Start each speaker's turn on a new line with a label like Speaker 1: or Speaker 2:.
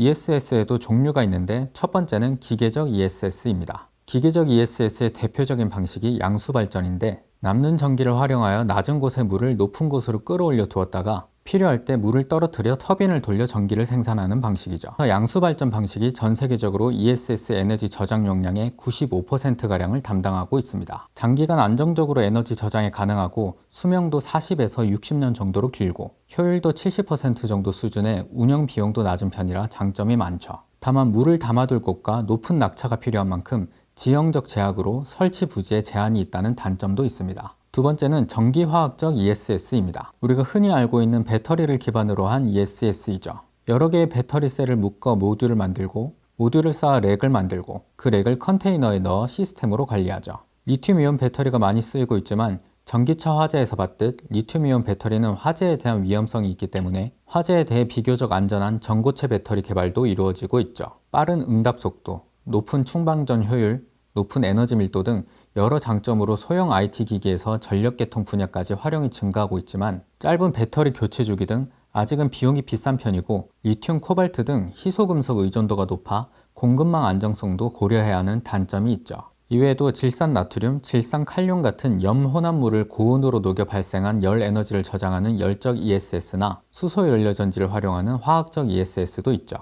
Speaker 1: ESS에도 종류가 있는데 첫 번째는 기계적 ESS입니다. 기계적 ESS의 대표적인 방식이 양수 발전인데 남는 전기를 활용하여 낮은 곳의 물을 높은 곳으로 끌어올려 두었다가 필요할 때 물을 떨어뜨려 터빈을 돌려 전기를 생산하는 방식이죠. 양수 발전 방식이 전 세계적으로 ESS 에너지 저장 용량의 95%가량을 담당하고 있습니다. 장기간 안정적으로 에너지 저장이 가능하고 수명도 40에서 60년 정도로 길고 효율도 70% 정도 수준의 운영 비용도 낮은 편이라 장점이 많죠. 다만 물을 담아둘 곳과 높은 낙차가 필요한 만큼 지형적 제약으로 설치 부지에 제한이 있다는 단점도 있습니다. 두 번째는 전기화학적 ESS입니다. 우리가 흔히 알고 있는 배터리를 기반으로 한 ESS이죠. 여러 개의 배터리 셀을 묶어 모듈을 만들고 모듈을 쌓아 렉을 만들고 그 렉을 컨테이너에 넣어 시스템으로 관리하죠. 리튬이온 배터리가 많이 쓰이고 있지만 전기차 화재에서 봤듯 리튬이온 배터리는 화재에 대한 위험성이 있기 때문에 화재에 대해 비교적 안전한 전고체 배터리 개발도 이루어지고 있죠. 빠른 응답 속도, 높은 충방전 효율, 높은 에너지 밀도 등 여러 장점으로 소형 IT 기기에서 전력 계통 분야까지 활용이 증가하고 있지만 짧은 배터리 교체 주기 등 아직은 비용이 비싼 편이고 리튬, 코발트 등 희소금속 의존도가 높아 공급망 안정성도 고려해야 하는 단점이 있죠. 이외에도 질산 나트륨, 질산 칼륨 같은 염 혼합물을 고온으로 녹여 발생한 열 에너지를 저장하는 열적 ESS나 수소 연료 전지를 활용하는 화학적 ESS도 있죠.